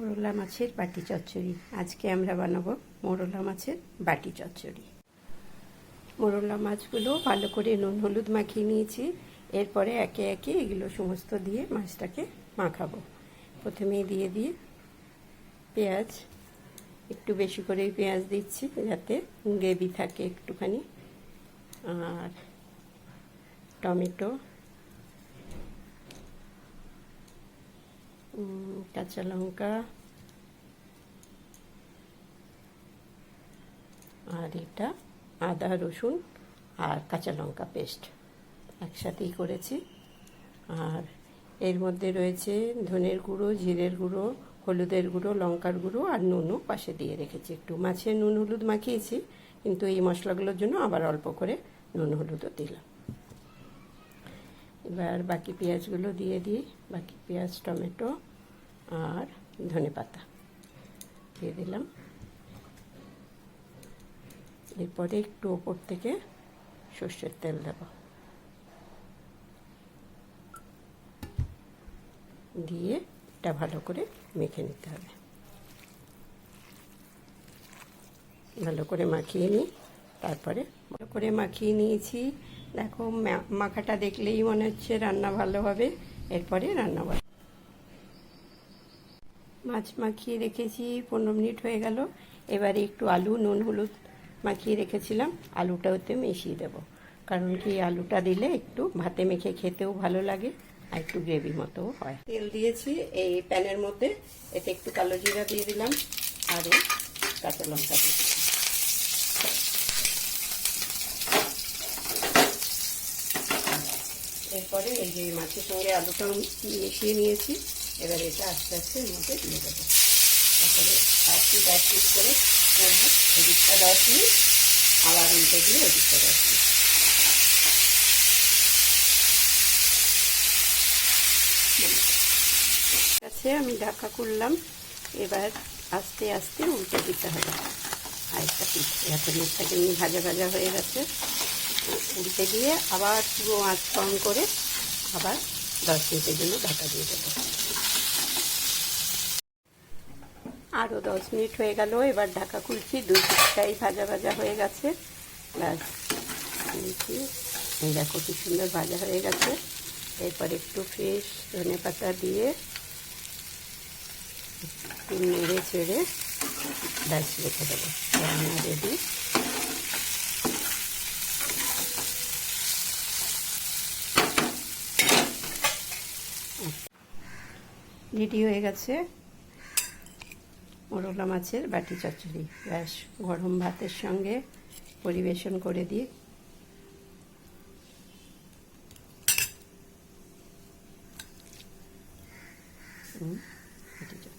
মোরলা মাছের বাটি চচ্চড়ি। আজকে আমরা বানাবো মোরলা মাছের বাটি চচ্চড়ি। মোরলা মাছগুলো ভালো করে নুন হলুদ মাখিয়ে নিয়েছি। এরপরে একে একে এগুলো সমস্ত দিয়ে মাছটাকে মাখাবো। প্রথমেই দিয়ে দিয়ে পেঁয়াজ। একটু বেশি করেই পেঁয়াজ দিচ্ছি যাতে গ্রেভি থাকে একটুখানি। আর টমেটো। কাঁচা লঙ্কা আর এটা আদা, রসুন আর কাঁচা লঙ্কা পেস্ট একসাথেই করেছি। আর এর মধ্যে রয়েছে ধনের গুঁড়ো, জিরের গুঁড়ো, হলুদের গুঁড়ো, লঙ্কার গুঁড়ো আর নুনও পাশে দিয়ে রেখেছি। একটু মাছে নুন হলুদ মাখিয়েছি, কিন্তু এই মশলাগুলোর জন্য আবার অল্প করে নুন হলুদও দিলাম। এবার বাকি পেঁয়াজগুলো দিয়ে দিই। বাকি পেঁয়াজ, টমেটো আর ধনে পাতা দিয়ে দিলাম। এরপরে একটু ওপর থেকে সর্ষের তেল দেব। দিয়ে এটা ভালো করে মেখে নিতে হবে। ভালো করে মাখিয়ে নিই। তারপরে ভালো করে মাখিয়ে নিয়েছি। দেখো মাখাটা দেখলেই মনে হচ্ছে রান্না ভালো হবে, এরপরে রান্না ভালো মাছ মাখিয়ে রেখেছি, পনেরো মিনিট হয়ে গেল। এবারে একটু আলু, নুন, হলুদ মাখিয়ে রেখেছিলাম। আলুটা ওতে মিশিয়ে দেবো। কারণ কি আলুটা দিলে একটু ভাতে মেখে খেতেও ভালো লাগে, আর একটু গ্রেভি মতোও হয়। তেল দিয়েছি এই প্যানের মধ্যে, এতে একটু কালো জিরা দিয়ে দিলাম, আর কাঁচা লঙ্কা দিয়ে এরপরে এই যে মাছের সঙ্গে আলুটাও মিশিয়ে নিয়েছি। এবার এটা আস্তে আস্তে এর মধ্যে দিয়ে দেবো। তারপরে এক পিট এক করে করব। এদিকটা দশ মিনিট আবার উল্টে দিয়ে ওদিকটা দশ মিনিট আছে, আমি ঢাকা করলাম এবার আস্তে আস্তে উল্টে দিতে হবে। আরেকটা পিঠ। যাতে মুখটাকে নিয়ে ভাজা ভাজা হয়ে গেছে। উল্টে দিয়ে আবার পুরো আঁচ কম করে আবার দশ মিনিটের জন্য ঢাকা দিয়ে দেবো। আরও দশ মিনিট হয়ে গেল, এবার ঢাকা খুলছি দুই পিঠটাই ভাজা ভাজা হয়ে গেছে। ব্যাস এই দেখো কি সুন্দর ভাজা হয়ে গেছে। এরপর একটু ফ্রেশ ধনে পাতা দিয়ে একটু নেড়ে চেড়ে ব্যাস রেখে দেবো। রান্না রেডি রেডি হয়ে গেছে। মোরলা মাছের বাটি চচ্চড়ি। ব্যাস, গরম ভাতের সঙ্গে পরিবেশন করে দিই। বাটি।